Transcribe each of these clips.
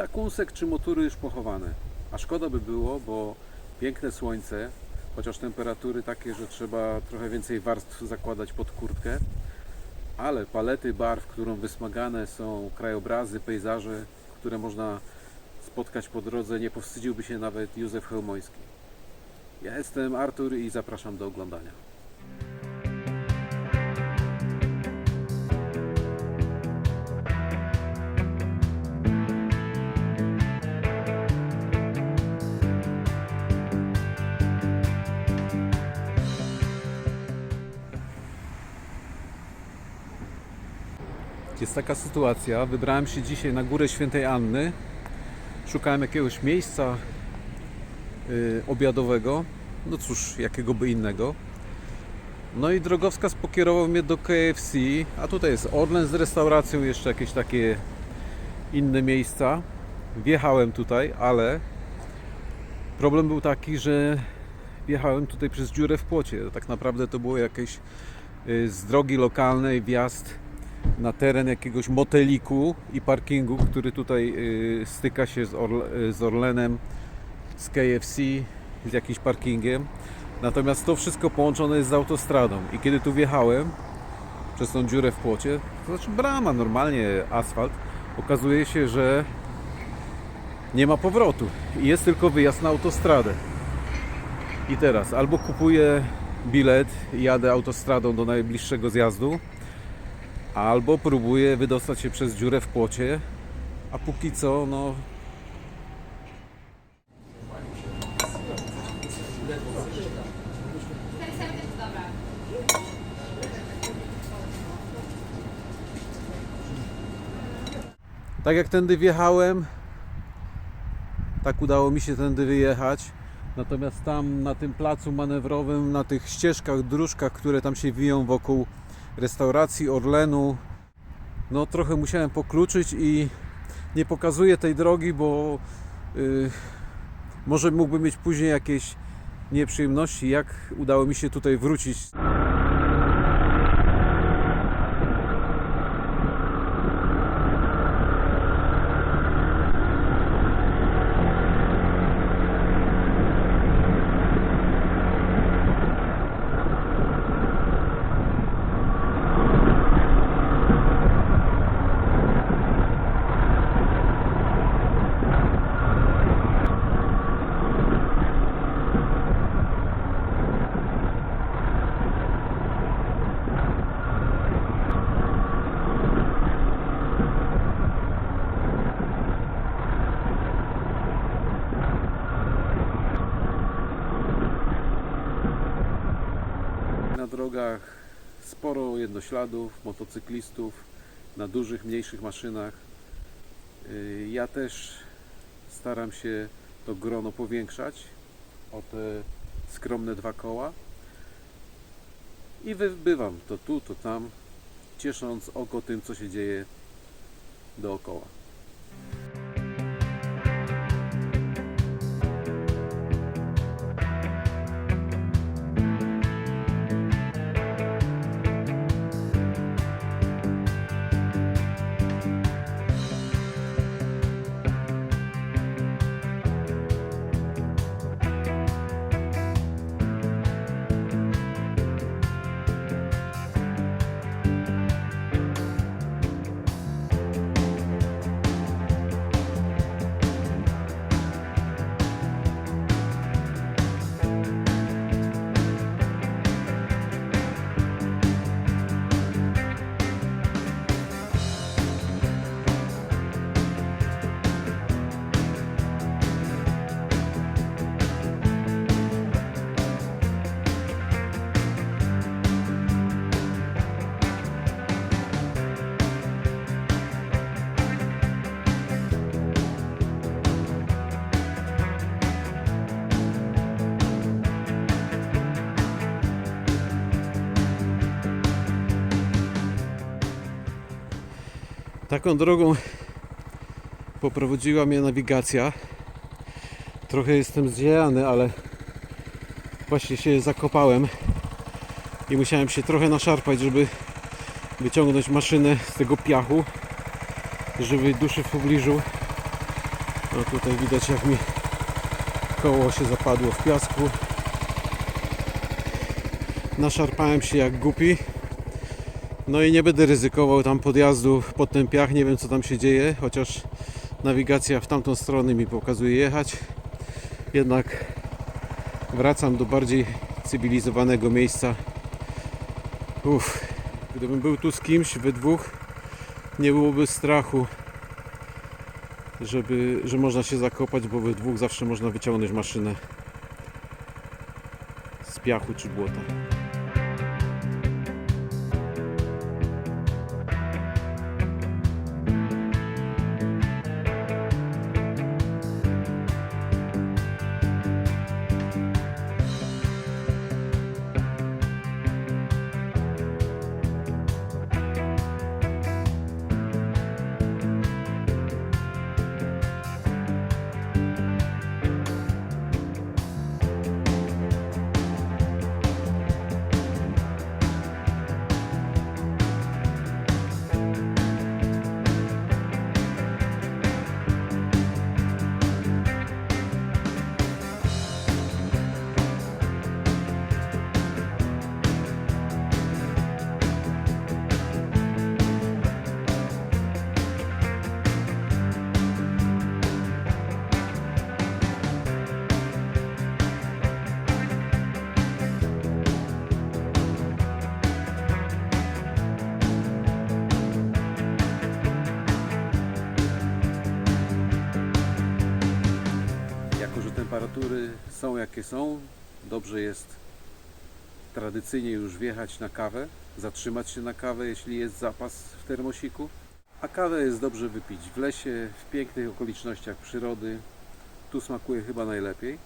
tak kąsek czy motury już pochowane. A szkoda by było, bo piękne słońce, chociaż temperatury takie, że trzeba trochę więcej warstw zakładać pod kurtkę, ale palety barw, którą wysmagane są krajobrazy, pejzaże, które można spotkać po drodze, nie powstydziłby się nawet Józef Chełmoński. Ja jestem Artur i zapraszam do oglądania. Jest taka sytuacja, wybrałem się dzisiaj na górę Świętej Anny. Szukałem jakiegoś miejsca y, obiadowego. No cóż, jakiego by innego. No i drogowskaz pokierował mnie do KFC, a tutaj jest Orlen z restauracją, jeszcze jakieś takie inne miejsca. Wjechałem tutaj, ale problem był taki, że wjechałem tutaj przez dziurę w płocie. Tak naprawdę to było jakieś y, z drogi lokalnej wjazd na teren jakiegoś moteliku i parkingu, który tutaj y, styka się z, Orle, z Orlenem, z KFC, z jakimś parkingiem. Natomiast to wszystko połączone jest z autostradą. I kiedy tu wjechałem przez tą dziurę w płocie, to znaczy brama, normalnie asfalt, okazuje się, że nie ma powrotu i jest tylko wyjazd na autostradę. I teraz albo kupuję bilet i jadę autostradą do najbliższego zjazdu, albo próbuję wydostać się przez dziurę w płocie, a póki co, no. Tak jak tędy wjechałem, tak udało mi się tędy wyjechać. Natomiast tam na tym placu manewrowym, na tych ścieżkach, dróżkach, które tam się wiją wokół restauracji Orlenu, no trochę musiałem pokluczyć i nie pokazuję tej drogi, bo y, może mógłbym mieć później jakieś nieprzyjemności, jak udało mi się tutaj wrócić. Na drogach sporo jednośladów, motocyklistów, na dużych, mniejszych maszynach. Y, Ja też staram się to grono powiększać o te skromne dwa koła i wybywam to tu, to tam, ciesząc oko tym, co się dzieje dookoła. Taką drogą poprowadziła mnie nawigacja. Trochę jestem zdziejany, ale właśnie się zakopałem i musiałem się trochę naszarpać, żeby wyciągnąć maszynę z tego piachu, żywej duszy w pobliżu. No tutaj widać jak mi koło się zapadło w piasku. Naszarpałem się jak głupi. No i nie będę ryzykował tam podjazdu pod ten piach, nie wiem co tam się dzieje, chociaż nawigacja w tamtą stronę mi pokazuje jechać. Jednak wracam do bardziej cywilizowanego miejsca. Uff, gdybym był tu z kimś, we dwóch, nie byłoby strachu, żeby, że można się zakopać, bo we dwóch zawsze można wyciągnąć maszynę z piachu czy błota. Są jakie są, dobrze jest tradycyjnie już wjechać na kawę, zatrzymać się na kawę, jeśli jest zapas w termosiku. A kawę jest dobrze wypić w lesie, w pięknych okolicznościach przyrody. Tu smakuje chyba najlepiej,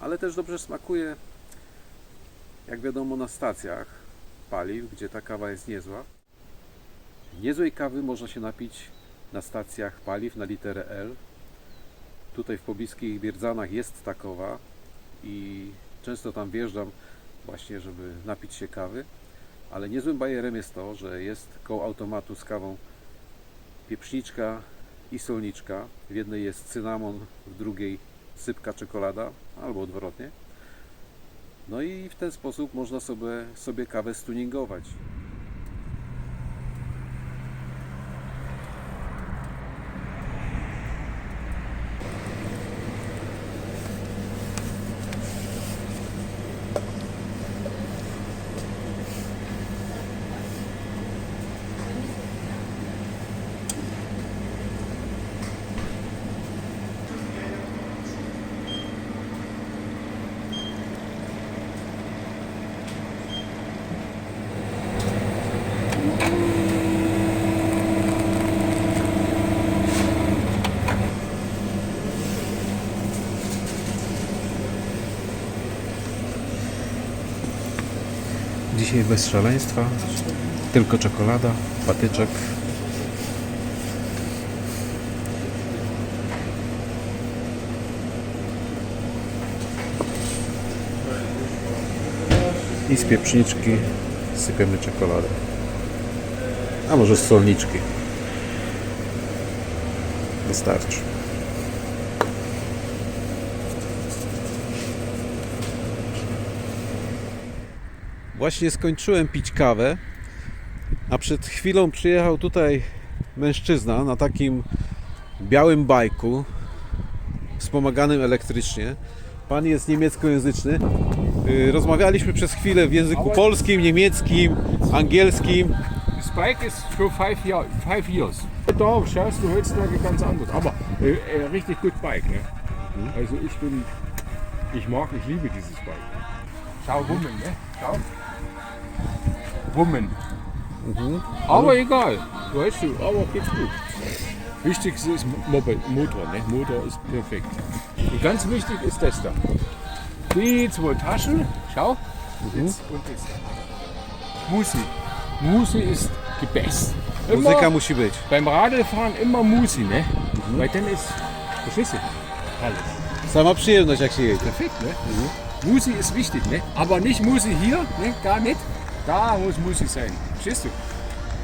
ale też dobrze smakuje, jak wiadomo, na stacjach paliw, gdzie ta kawa jest niezła. Niezłej kawy można się napić na stacjach paliw na literę L, Tutaj w pobliskich Bierdzanach jest takowa i często tam wjeżdżam właśnie, żeby napić się kawy. Ale niezłym bajerem jest to, że jest koło automatu z kawą pieprzniczka i solniczka. W jednej jest cynamon, w drugiej sypka czekolada, albo odwrotnie. No i w ten sposób można sobie, sobie kawę stuningować. Dzisiaj bez szaleństwa, tylko czekolada, patyczek. I z pieprzniczki sypiemy czekoladę. A może z solniczki. Wystarczy. Właśnie skończyłem pić kawę, a przed chwilą przyjechał tutaj mężczyzna na takim białym bajku, wspomaganym elektrycznie. Pan jest niemieckojęzyczny. Yy, Rozmawialiśmy przez chwilę w języku polskim, niemieckim, angielskim. Das Bike ist für five, Jahr, five years. Da schaust du heutzutage ganz anders. Aber äh, äh, richtig gut Bike. Ne? Also ich bin, ich mag, ich liebe dieses Bike. Schau, Wummen, ne? Schau. Wummen. Aber egal, weißt du, aber geht's gut. Wichtigste ist Moped, Motor, ne? Motor ist perfekt. Und ganz wichtig ist das da. Die zwei Taschen, schau, jetzt und jetzt. Musi. Musi ist die best. Immer Muzyka musi być. beim Radlfahren immer Musi, ne? Weil dann ist, verstehst du? Alles. Sama przyjemność jak się jedzie. Perfekt, ne? Musi ist wichtig, ne? Aber nicht Musi hier, ne? Da nicht. Da muss Musi sein. Verstehst du?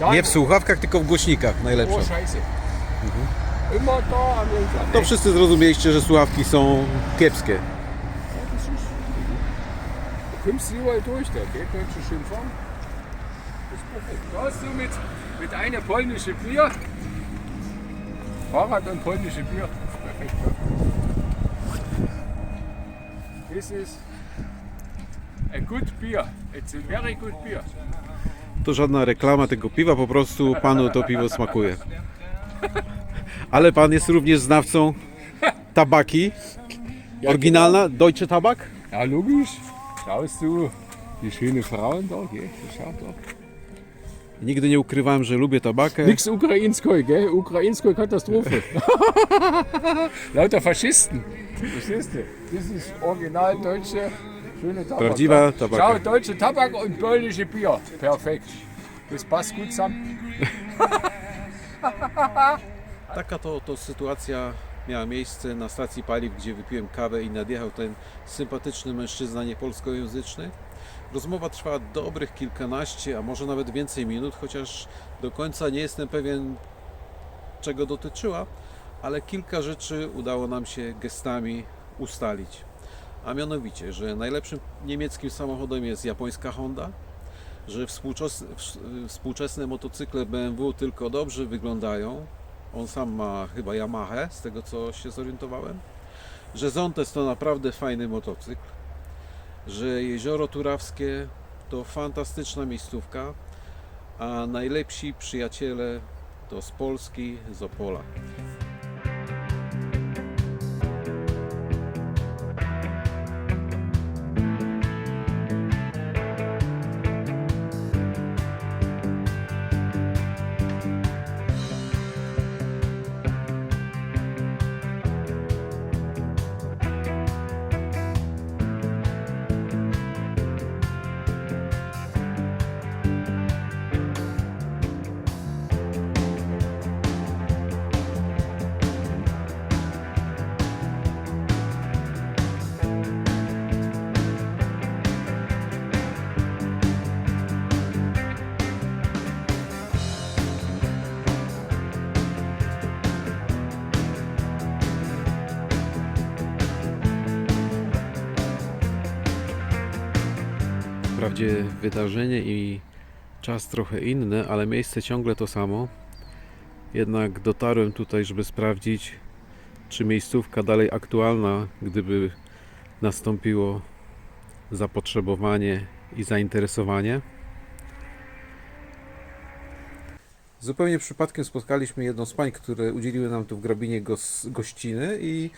Da Nie w słuchawkach, tylko w głośnikach najlepsze. scheiße. immer da am Lenkrad. To wszyscy zrozumieliście, że słuchawki są kiepskie. Ist, du kommst überall durch da? Kannst du schön fahren. Das ist perfekt. Da hast du mit, mit einer polnische Bier, Fahrrad und polnische Bier. Das ist perfekt. This is a good beer. It's a very good beer. To żadna reklama tego piwa, po prostu panu to piwo smakuje. Ale pan jest również znawcą tabaki. Oryginalna Deutsche Tabak? Ja, logisch. Schaust du die schöne Frauen da, gell? Da. Nigdy nie ukrywałem, że lubię tabakę. Nix Ukrainskoi, gell? Ukrainskoi Katastrophe. Lauter Faschisten. Verstehst du? Das ist original deutsche, schöne Tabak. Prawdziwa tabaka. Schau, deutsche Tabak und polnische Bier. Perfekt. Das passt gut zusammen. Taka to, to sytuacja miała miejsce na stacji paliw, gdzie wypiłem kawę i nadjechał ten sympatyczny mężczyzna niepolskojęzyczny. Rozmowa trwała dobrych kilkanaście, a może nawet więcej minut, chociaż do końca nie jestem pewien, czego dotyczyła, ale kilka rzeczy udało nam się gestami ustalić. A mianowicie, że najlepszym niemieckim samochodem jest japońska Honda, że współczesne, motocykle BMW tylko dobrze wyglądają, on sam ma chyba Yamaha, z tego co się zorientowałem. Że Zontes to naprawdę fajny motocykl. Że jezioro Turawskie to fantastyczna miejscówka. A najlepsi przyjaciele to z Polski, z Opola. Wydarzenie i czas trochę inny, ale miejsce ciągle to samo. Jednak dotarłem tutaj, żeby sprawdzić, czy miejscówka dalej aktualna, gdyby nastąpiło zapotrzebowanie i zainteresowanie. Zupełnie przypadkiem spotkaliśmy jedną z pań, które udzieliły nam tu w grabinie gościny i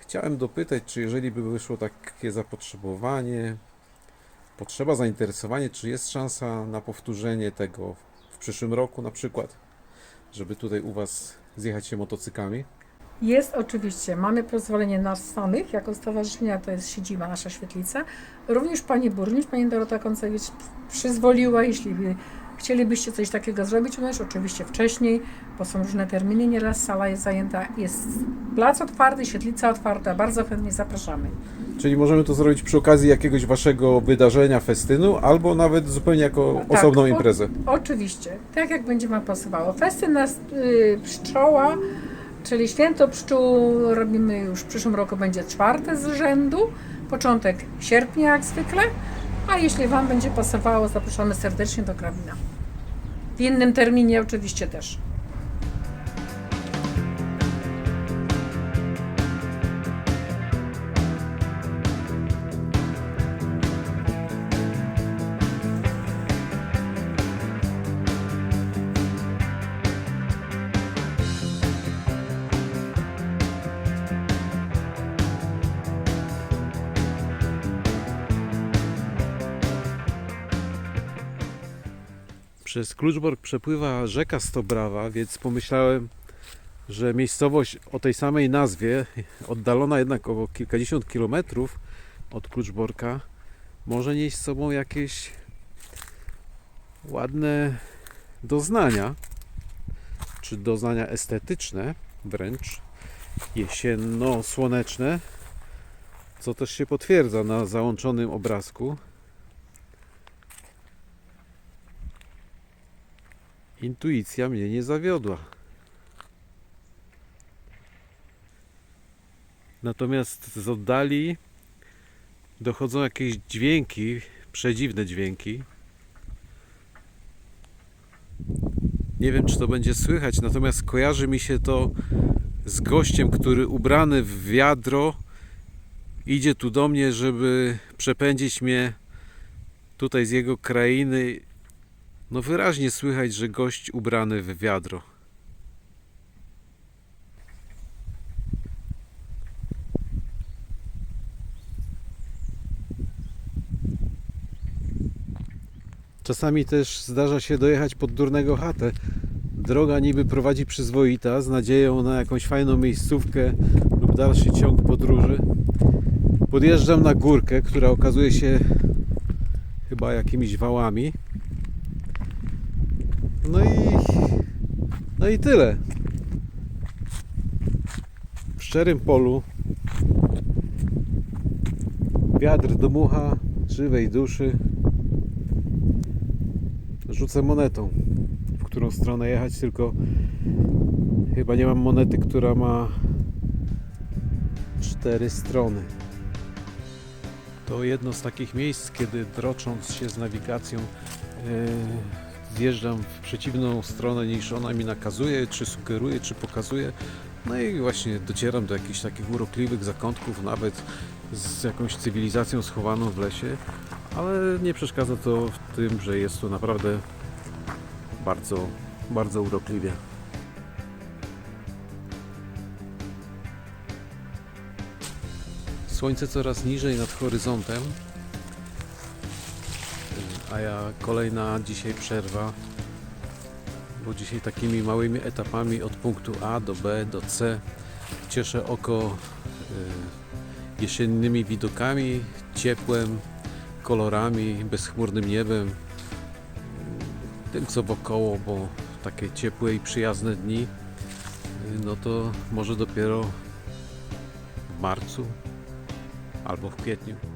chciałem dopytać, czy jeżeli by wyszło takie zapotrzebowanie, potrzeba, zainteresowanie, czy jest szansa na powtórzenie tego w przyszłym roku na przykład, żeby tutaj u Was zjechać się motocyklami? Jest oczywiście, mamy pozwolenie na samych, jako stowarzyszenia, to jest siedziba nasza świetlica. Również Pani Burmistrz, Pani Dorota Koncewicz przyzwoliła, jeśli chcielibyście coś takiego zrobić u nas, oczywiście wcześniej, bo są różne terminy, nieraz sala jest zajęta, jest plac otwarty, świetlica otwarta, bardzo chętnie zapraszamy. Czyli możemy to zrobić przy okazji jakiegoś Waszego wydarzenia, festynu, albo nawet zupełnie jako Tak, osobną o- imprezę. Oczywiście, tak jak będzie Wam pasowało. Festyn nas y, pszczoła, czyli święto pszczół robimy już w przyszłym roku będzie czwarte z rzędu, początek sierpnia jak zwykle, a jeśli Wam będzie pasowało, zapraszamy serdecznie do Grabina. W innym terminie oczywiście też. Przez Kluczbork przepływa rzeka Stobrawa, więc pomyślałem, że miejscowość o tej samej nazwie, oddalona jednak o kilkadziesiąt kilometrów od Kluczborka, może nieść z sobą jakieś ładne doznania, czy doznania estetyczne wręcz, jesienno-słoneczne, co też się potwierdza na załączonym obrazku. Intuicja mnie nie zawiodła. Natomiast z oddali dochodzą jakieś dźwięki, przedziwne dźwięki. Nie wiem, czy to będzie słychać, natomiast kojarzy mi się to z gościem, który ubrany w wiadro idzie tu do mnie, żeby przepędzić mnie tutaj z jego krainy. No wyraźnie słychać, że gość ubrany w wiadro. Czasami też zdarza się dojechać pod durnego chatę. Droga niby prowadzi przyzwoita, z nadzieją na jakąś fajną miejscówkę lub dalszy ciąg podróży. Podjeżdżam na górkę, która okazuje się chyba jakimiś wałami. No i no i tyle. W szczerym polu wiatr dmucha żywej duszy. Rzucę monetą, w którą stronę jechać, tylko chyba nie mam monety, która ma cztery strony. To jedno z takich miejsc, kiedy drocząc się z nawigacją yy, zjeżdżam w przeciwną stronę niż ona mi nakazuje, czy sugeruje, czy pokazuje. No i właśnie docieram do jakichś takich urokliwych zakątków, nawet z jakąś cywilizacją schowaną w lesie, ale nie przeszkadza to w tym, że jest tu naprawdę bardzo, bardzo urokliwie. Słońce coraz niżej nad horyzontem, a ja kolejna dzisiaj przerwa, bo dzisiaj takimi małymi etapami od punktu A do B do C cieszę oko y, jesiennymi widokami, ciepłem, kolorami, bezchmurnym niebem, tym co wokoło, bo takie ciepłe i przyjazne dni, y, no to może dopiero w marcu albo w kwietniu.